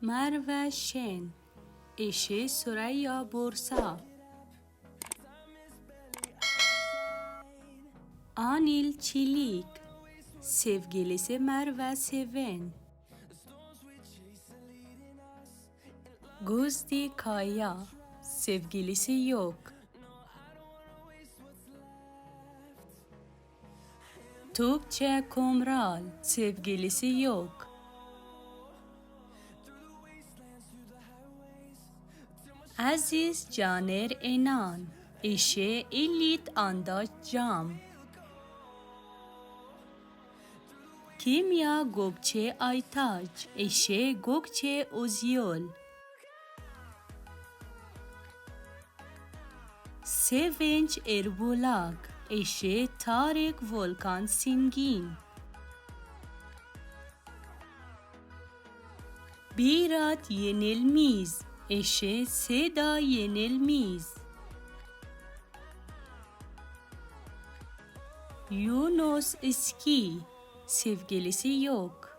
Merve Şen Eşi Süreyya Bursa. Anil Çelik Sevgilisi Merve Seven. Guzdi Kaya Sevgilisi yok. Tuğçe Komral Sevgilisi yok Aziz Caner Enan Eşi Elit Andaç Cam. Kimya Gökçe Aytaç Eşi Gökçe Ozyol. Sevinç Erbulak Eşi Tarık Volkan Singin. Birat Yenilmiz Eşi Seda Yenilmiz Yunus İski Sevgilisi yok.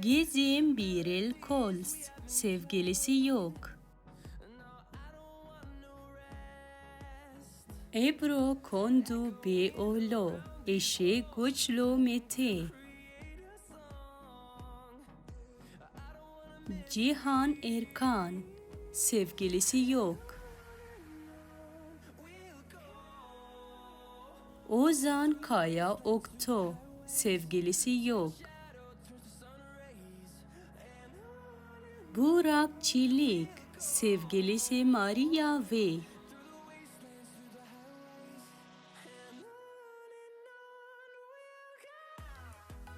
Gizim Biril Kols Sevgilisi yok. Ebru Kondu Beoğlu Eşi Güçlü Mete Cihan Erkan Sevgilisi yok. Ozan Kaya Okto Sevgilisi yok. Burak Çelik Sevgilisi Maria V.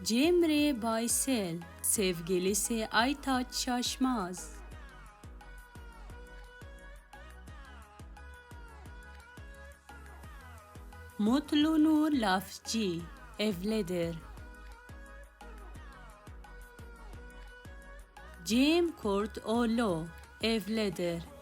Cemre Baysel Sevgilisi Aytaç Şaşmaz Mutlu Nur Lafçı evlidir. Cem Kurtoğlu evlidir.